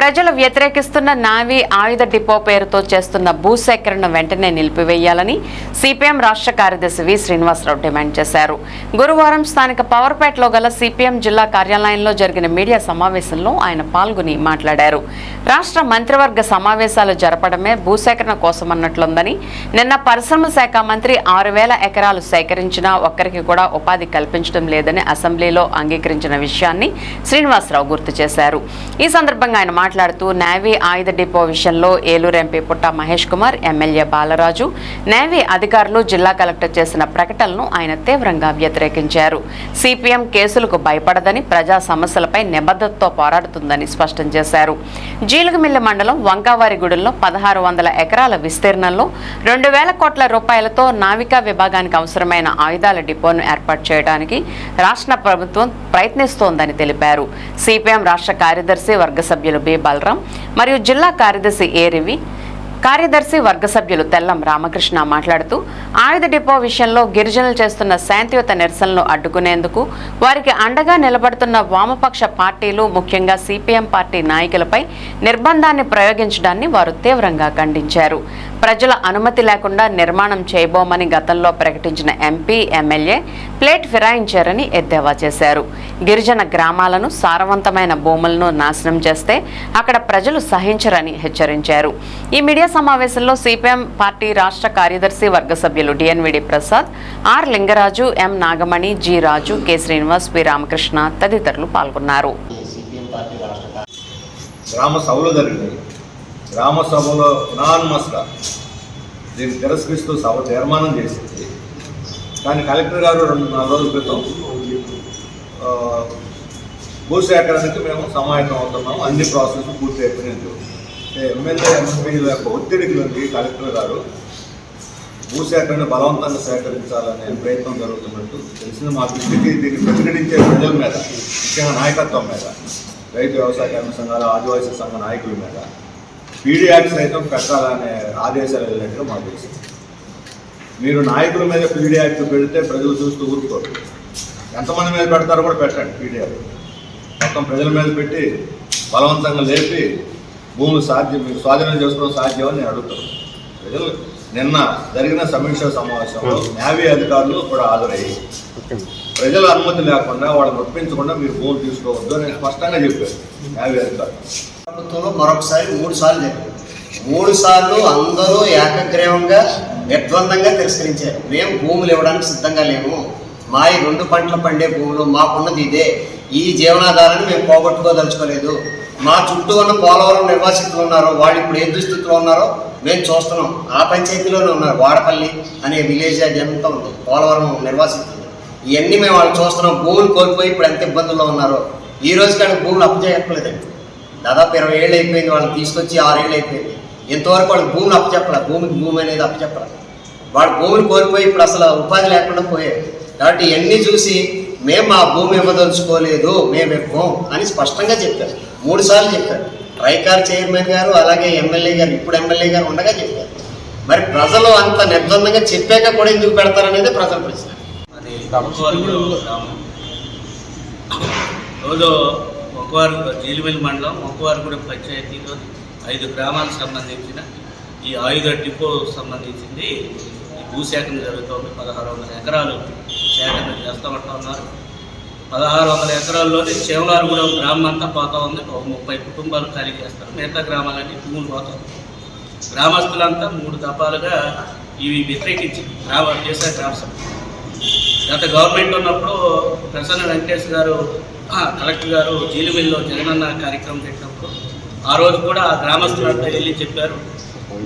ప్రజలు వ్యతిరేకిస్తున్న నావీ ఆయుధ డిపో పేరుతో చేస్తున్న భూసేకరణ వెంటనే నిలిపివేయాలని సిపిఎం రాష్ట్ర కార్యదర్శి వి శ్రీనివాసరావు డిమాండ్ చేశారు. గురువారం స్థానిక పవర్పేటలో గల సిపిఎం జిల్లా కార్యాలయంలో జరిగిన మీడియా సమావేశంలో ఆయన పాల్గొని మాట్లాడారు. రాష్ట్ర మంత్రివర్గ సమావేశాలు జరపడమే భూసేకరణ కోసమన్నట్లుందని నిన్న పరిశ్రమ శాఖ మంత్రి ఆరు వేల ఎకరాలు సేకరించినా ఒక్కరికి కూడా ఉపాధి కల్పించడం లేదని అసెంబ్లీలో అంగీకరించిన విషయాన్ని శ్రీనివాసరావు గుర్తు చేశారు. ఈ సందర్భంగా ఆయన మాట్లాడుతూ నేవీ ఆయుధ డిపో విషయంలో Eluru MP Putta Mahesh Kumar MLA Balaraju. Navy అధికారులు జిల్లా కలెక్టర్ చేసిన ప్రకటనలను ఆయన తీవ్రంగా వ్యతిరేకించారు. సిపిఎం కేసులకు భయపడదని ప్రజా సమస్యలపై నిబద్ధతతో పోరాడుతుందని స్పష్టం చేశారు. జీలుగుమిల్లి మండలం వంకావారిగూడెంలో పదహారు వందల ఎకరాల విస్తీర్ణంలో రెండు వేల కోట్ల రూపాయలతో నావికా విభాగానికి అవసరమైన ఆయుధాల డిపోను ఏర్పాటు చేయడానికి రాష్ట్ర ప్రభుత్వం ప్రయత్నిస్తోందని తెలిపారు. సిపిఎం రాష్ట్ర కార్యదర్శి వర్గ సభ్యులు బి. బలరాం మరియు జిల్లా కార్యదర్శి ఏ రవి కార్యదర్శి వర్గ సభ్యులు తెల్లం రామకృష్ణ మాట్లాడుతూ ఆయుధ డిపో విషయంలో గిరిజనులు చేస్తున్న శాంతియుత నిరసనలు అడ్డుకునేందుకు వారికి అండగా నిలబడుతున్న వామపక్ష పార్టీలు ముఖ్యంగా సిపిఎం పార్టీ నాయకులపై నిర్బంధాన్ని ప్రయోగించడాన్ని వారు తీవ్రంగా ఖండించారు. ప్రజల అనుమతి లేకుండా నిర్మాణం చేయబోమని గతంలో ప్రకటించిన ఎంపీ ఎమ్మెల్యే ప్లేట్ ఫిరాయించారని ఎద్దేవా చేశారు. గిరిజన గ్రామాలను సారవంతమైన భూములను నాశనం చేస్తే అక్కడ ప్రజలు సహించరని హెచ్చరించారు. ఈ మీడియా సమావేశంలో సిపిఎం పార్టీ రాష్ట్ర కార్యదర్శి వర్గ సభ్యులు DNVD Prasad R Lingaraju M Nagamani G Raju K Srinivas P Ramakrishna తదితరులు పాల్గొన్నారు. గ్రామ సభలు జరిగినాయి గ్రామ సభలో అనానమస్గా దీన్ని తిరస్కరిస్తూ సభ తీర్మానం చేసింది. కానీ కలెక్టర్ గారు రెండు నాలుగు రోజుల క్రితం ఆ, భూసేకరణకి మేము సమాయత్తం అవుతున్నాం. అన్ని ప్రాసెస్ పూర్తి అయిపోయినట్టు ఎమ్మెల్యే ఎంపీల యొక్క ఒత్తిడికి ఉంది కలెక్టర్ గారు భూసేకరణ బలవంతంగా సేకరించాలనే ప్రయత్నం జరుగుతున్నట్టు తెలిసిన మా దృష్టికి దీన్ని ప్రతిఘటించే ప్రజల మీద ముఖ్యంగా నాయకత్వం మీద రైతు వ్యవసాయ కర్మ సంఘాల ఆదివాసీ సంఘ నాయకుల మీద పీడీ యాక్ట్ సైతం పెట్టాలనే ఆదేశాలు వెళ్ళినట్టు మాకు తెలిసింది మీరు నాయకుల మీద పీడీ యాక్ట్ పెడితే ప్రజలు చూస్తూ ఊరుకోరు. ఎంతమంది మీద పెడతారో కూడా పెట్టండి పీడీ యాక్ట్ మొత్తం ప్రజల మీద పెట్టి బలవంతంగా లేపి భూములు సాధ్యం మీరు స్వాధీనం చేసుకోవడం సాధ్యం అని నేను అడుగుతాను. ప్రజలు నిన్న జరిగిన సమీక్ష సమావేశంలో న్యావీ అధికారులు కూడా హాజరయ్యి ప్రజల అనుమతి లేకుండా వాళ్ళని ఒప్పించకుండా మీరు భూములు తీసుకోవద్దు అని స్పష్టంగా చెప్పారు న్యావీ అధికారులు. ప్రభుత్వంలో మరొకసారి మూడు సార్లు జరిగింది. మూడు సార్లు అందరూ ఏకగ్రీవంగా నిర్ద్వందంగా తిరస్కరించారు. మేము భూములు ఇవ్వడానికి సిద్ధంగా లేము. మా ఈ రెండు పంటలు పండే భూములు మాకున్నది ఇదే. ఈ జీవనాధారాన్ని మేము పోగొట్టుకోదలుచుకోలేదు. మా చుట్టూ ఉన్న పోలవరం నిర్వాసితులు ఉన్నారు. వాళ్ళు ఇప్పుడు ఏ దుస్థితిలో ఉన్నారో మేము చూస్తున్నాం. ఆ పంచాయతీలోనే ఉన్నారు. వాడపల్లి అనే విలేజ్ అది ఉంది. పోలవరం నిర్వాసితులు. ఇవన్నీ మేము వాళ్ళు చూస్తున్నాం. భూములు కోల్పోయి ఇప్పుడు ఎంత ఇబ్బందుల్లో ఉన్నారో. ఈ రోజు కానీ భూములు అప్పచేయట్లేదండి దాదాపు ఇరవై ఏళ్ళు అయిపోయింది వాళ్ళని తీసుకొచ్చి ఆరేళ్ళు అయిపోయింది. ఇంతవరకు వాళ్ళకి భూములు అప్పచెప్పలే? భూమికి భూమి అనేది అప్పచెప్పలే? వాడు భూమిని కోల్పోయి ఇప్పుడు అసలు ఉపాధి లేకుండా పోయాడు కాబట్టి ఇవన్నీ చూసి మేము మా భూమి ఇవ్వదలుచుకోలేదు మేము ఇవ్వం అని స్పష్టంగా చెప్పారు. మూడు సార్లు చెప్పారు. రైకార్ చైర్మన్ గారు అలాగే ఎమ్మెల్యే గారు ఇప్పుడు ఎమ్మెల్యే గారు ఉండగా చెప్పారు. మరి ప్రజలు అంత నిర్బంధంగా చెప్పాక కూడా ఎందుకు పెడతారనేది ప్రజల ప్రశ్న. రోజు ఒకవారు జీలిమిల్ మండలం ఒకవారిగూడెం పంచాయతీలో ఐదు గ్రామాలకు సంబంధించిన ఈ ఆయుధ డిపో సంబంధించింది. ఈ భూసేకరణ జరుగుతోంది. పదహారు వందల ఎకరాలు సేకరణ చేస్తామంటూ ఉన్నారు. పదహారు వందల ఎకరాల్లోని కూడా గ్రామం అంతా పోతా ఉంది. ఒక ముప్పై కుటుంబాలు ఖాళీ చేస్తారు. మిగతా గ్రామాలన్నీ భూములు పోతాయి గ్రామస్తులంతా మూడు దఫాలుగా ఇవి వ్యతిరేకించి గ్రామ చేశారు గ్రామ సభ. గత గవర్నమెంట్ ఉన్నప్పుడు ప్రసన్న వెంకటేష్ గారు కలెక్టర్ గారు జీలిమిల్లో జగనన్న కార్యక్రమం పెట్టినప్పుడు ఆ రోజు కూడా ఆ గ్రామస్తులంతా వెళ్ళి చెప్పారు.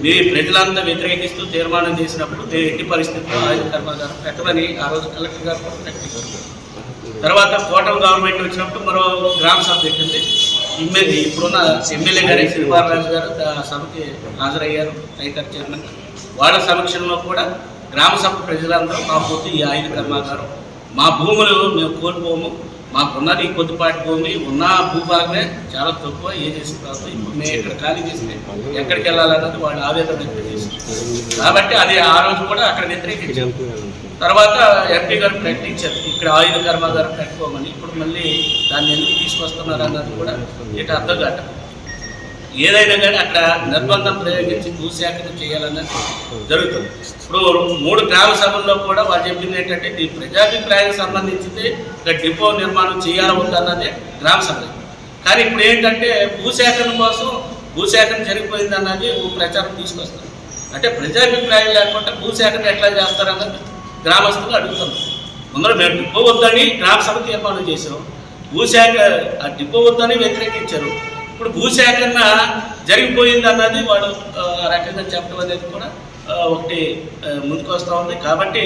మీ ప్రజలంతా వ్యతిరేకిస్తూ తీర్మానం చేసినప్పుడు మీరు ఎట్టి పరిస్థితుల్లో ఆయుధ కర్మాగారం పెట్టమని ఆ రోజు కలెక్టర్ గారు కూడా ప్రకటించారు. తర్వాత కోటం గవర్నమెంట్ వచ్చినప్పుడు మరో గ్రామ సభ పెట్టింది. ఇమ్మెల్యే ఇప్పుడున్న ఎమ్మెల్యే గారు శ్రీపాలరాజు గారు సభకి హాజరయ్యారు రైతర్ చైర్మన్. వాళ్ళ సమక్షంలో కూడా గ్రామ సభ ప్రజలందరూ మాకు ఈ ఆయుధ కర్మాగారం మా భూములు మేము కోల్పోము. మాకున్నది ఈ కొద్దిపాటి భూమి ఉన్న భూభాగమే చాలా తక్కువ ఏ చేసిన తర్వాత ఇప్పుడు మేము ఇక్కడ ఖాళీ చేస్తే ఎక్కడికి వెళ్ళాలన్నది వాళ్ళు ఆవేదన వ్యక్తం చేసింది కాబట్టి అది ఆ రోజు కూడా అక్కడ వ్యతిరేకించారు. తర్వాత ఎంపీ గారు ప్రకటించారు. ఇక్కడ ఆయుధ కర్మాగారం పెట్టుకోమని ఇప్పుడు మళ్ళీ దాన్ని ఎందుకు తీసుకొస్తున్నారు అన్నది కూడా ఇటు అర్థం కాట ఏదైనా కానీ అక్కడ నిర్బంధం ప్రయోగించి భూసేకరణ చేయాలన్నది జరుగుతుంది. ఇప్పుడు మూడు గ్రామ సభల్లో కూడా వాళ్ళు చెప్పింది ఏంటంటే ఈ ప్రజాభిప్రాయానికి సంబంధించింది ఒక డిపో నిర్మాణం చేయాలి ఉందన్నది గ్రామ సభ. కానీ ఇప్పుడు ఏంటంటే భూసేకరణ కోసం భూసేకరణ జరిగిపోయింది అన్నది ప్రచారం తీసుకొస్తారు అంటే ప్రజాభిప్రాయం లేకుండా భూసేకరణ ఎట్లా చేస్తారన్నది గ్రామస్తులు అడుగుతున్నారు. ముందర మేము డిపో వద్దని గ్రామ సభ తీర్మానం చేసాం భూసేక ఆ డిపో వద్దని వ్యతిరేకించారు. ఇప్పుడు భూసేకరణ జరిగిపోయింది అన్నది వాడు ఆ రకంగా చెప్పడం అనేది కూడా ఒకటి ముందుకు వస్తూ ఉంది. కాబట్టి